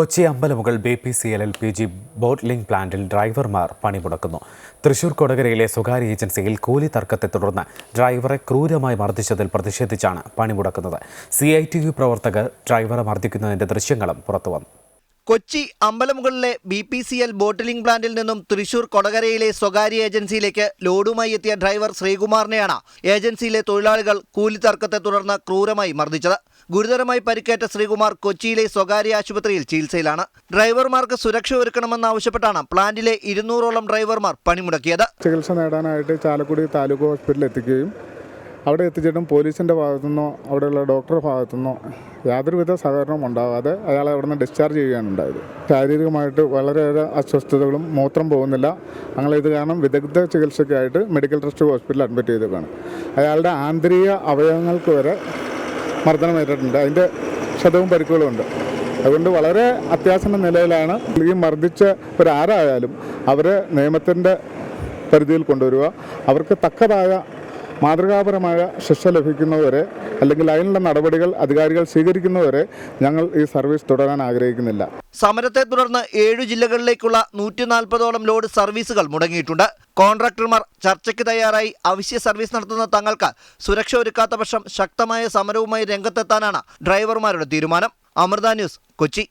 Kochi Ambalamugal B P C L L P G bottling പ്ലാന്റിൽ ഡ്രൈവർമാർ പണിമുടക്കുന്നു. തൃശൂർ കൊടകരയിലെ സ്വകാര്യ ഏജൻസിയിൽ കൂലി തർക്കത്തെ തുടർന്ന് ഡ്രൈവറെ ക്രൂരമായി മർദ്ദിച്ചതിൽ പ്രതിഷേധിച്ചാണ് പണിമുടക്കുന്നത്. സി ഐ ടി യു പ്രവർത്തകർ ഡ്രൈവറെ മർദ്ദിക്കുന്നതിന്റെ ദൃശ്യങ്ങളും പുറത്തുവന്നു. Kochi അമ്പലമുകളിലെ B P C L bottling പ്ലാന്റിൽ നിന്നും തൃശൂർ കൊടകരയിലെ സ്വകാര്യ ഏജൻസിയിലേക്ക് ലോഡുമായി എത്തിയ ഡ്രൈവർ ശ്രീകുമാറിനെയാണ് ഏജൻസിയിലെ തൊഴിലാളികൾ കൂലി തർക്കത്തെ തുടർന്ന് ക്രൂരമായി മർദ്ദിച്ചത്. ഗുരുതരമായി പരിക്കേറ്റ ശ്രീകുമാർ കൊച്ചിയിലെ സ്വകാര്യ ആശുപത്രിയിൽ ചികിത്സയിലാണ്. ഡ്രൈവർമാർക്ക് സുരക്ഷ ഒരുക്കണമെന്നാവശ്യപ്പെട്ടാണ് പ്ലാന്റിലെ ഇരുന്നൂറോളം ഡ്രൈവർമാർ പണിമുടക്കിയത്. ചികിത്സ നേടാനായിട്ട് ചാലക്കുടി താലൂക്ക് ഹോസ്പിറ്റലിൽ എത്തിക്കുകയും അവിടെ എത്തിച്ചിട്ടും പോലീസിന്റെ ഭാഗത്തുനിന്നോ അവിടെയുള്ള ഡോക്ടറുടെ ഭാഗത്തുനിന്നോ യാതൊരുവിധ സഹകരണവും ഉണ്ടാകാതെ അയാളെ അവിടെ നിന്ന് ഡിസ്ചാർജ് ചെയ്യുകയാണ് ഉണ്ടായത്. ശാരീരികമായിട്ട് വളരെയേറെ അസ്വസ്ഥതകളും മൂത്രം പോകുന്നില്ല. ഞങ്ങൾ ഇത് കാരണം വിദഗ്ധ ചികിത്സയ്ക്കായിട്ട് മെഡിക്കൽ ട്രസ്റ്റ് ഹോസ്പിറ്റലിൽ അഡ്മിറ്റ് ചെയ്തിട്ടാണ് അയാളുടെ ആന്തരിക അവയവങ്ങൾക്ക് വരെ മർദ്ദനമേറ്റിട്ടുണ്ട് അതിന്റെ ക്ഷതവും പരിക്കുകളുമുണ്ട് അതുകൊണ്ട് വളരെ അത്യാസന്ന നിലയിലാണ് ഈ മർദ്ദിച്ച ഒരാരായാലും അവരെ നിയമത്തിന്റെ പരിധിയിൽ കൊണ്ടുവരിക. അവർക്ക് തക്കതായ മാതൃകാപരമായ ശിക്ഷ ലഭിക്കുന്നവരെ അല്ലെങ്കിൽ അതിനുള്ള നടപടികൾ അധികാരികൾ സ്വീകരിക്കുന്നവരെ ഞങ്ങൾ ഈ സർവീസ് തുടരാൻ ആഗ്രഹിക്കുന്നില്ല. സമരത്തെ തുടർന്ന് ഏഴു ജില്ലകളിലേക്കുള്ള നൂറ്റി നാൽപ്പതോളം ലോഡ് സർവീസുകൾ മുടങ്ങിയിട്ടുണ്ട്. കോൺട്രാക്ടർമാർ ചർച്ചയ്ക്ക് തയ്യാറായി അവശ്യ സർവീസ് നടത്തുന്ന തങ്ങൾക്ക് സുരക്ഷ ഒരുക്കാത്ത പക്ഷം ശക്തമായ സമരവുമായി രംഗത്തെത്താനാണ് ഡ്രൈവർമാരുടെ തീരുമാനം. അമൃത ന്യൂസ് കൊച്ചി.